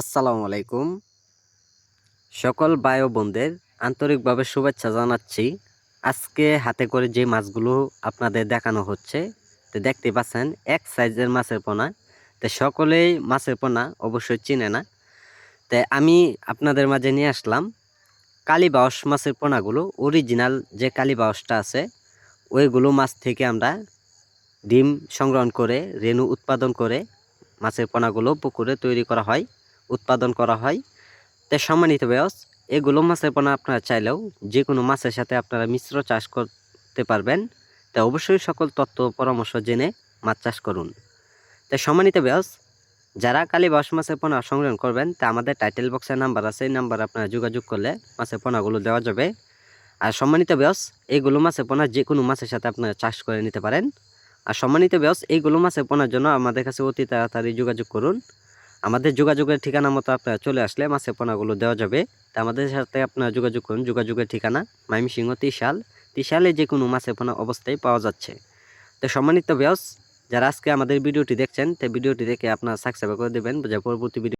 আসসালামু আলাইকুম। সকল ও বোনদের আন্তরিকভাবে শুভেচ্ছা জানাচ্ছি। আজকে হাতে করে যে মাছগুলো আপনাদের দেখানো হচ্ছে, তো দেখতে পাচ্ছেন, এক সাইজের মাছের পোনা। তো সকলেই মাছের পোনা অবশ্যই চিনে না। তো আমি আপনাদের মাঝে নিয়ে আসলাম কালীবাউস মাছের পোনাগুলো। অরিজিনাল যে কালীবাউসটা আছে, ওইগুলো মাছ থেকে আমরা ডিম সংগ্রহণ করে, রেণু উৎপাদন করে মাছের পোনাগুলো পুকুরে তৈরি করা হয়। উৎপাদন করা হয়। তাই সম্মানিত বয়স এগুলো মাছের পোনা আপনারা চাইলেও যে কোনো মাছের সাথে আপনারা মিশ্র চাষ করতে পারবেন। তাই অবশ্যই সকল তথ্য পরামর্শ জেনে মাছ চাষ করুন। তাই সম্মানিত বয়স যারা কালী বাস মাছের পোনা সংগ্রহ করবেন, তা আমাদের টাইটেল বক্সের নাম্বার আছে, এই নাম্বার আপনারা যোগাযোগ করলে মাছের পোনাগুলো দেওয়া যাবে। আর সম্মানিত বয়স এইগুলো মাছের পোনা যে কোনো মাছের সাথে আপনারা চাষ করে নিতে পারেন। আর সম্মানিত বয়স এইগুলো মাছের পোনার জন্য আমাদের কাছে অতি তাড়াতাড়ি যোগাযোগ করুন। আমাদের যোগাযোগের ঠিকানা মতো আপনারা চলে আসলে মাছের পোনাগুলো দেওয়া যাবে। তা আমাদের সাথে আপনারা যোগাযোগ করুন। যোগাযোগের ঠিকানা মাইমিসিংহ তিশাল তিশালে যে কোনো মাছের পোনা অবস্থায় পাওয়া যাচ্ছে। তো সম্মানিত ব্যাস যারা আজকে আমাদের ভিডিওটি দেখছেন, তো ভিডিওটি দেখে আপনারা সাবস্ক্রাইব করে দেবেন। যে পরবর্তী ভিডিও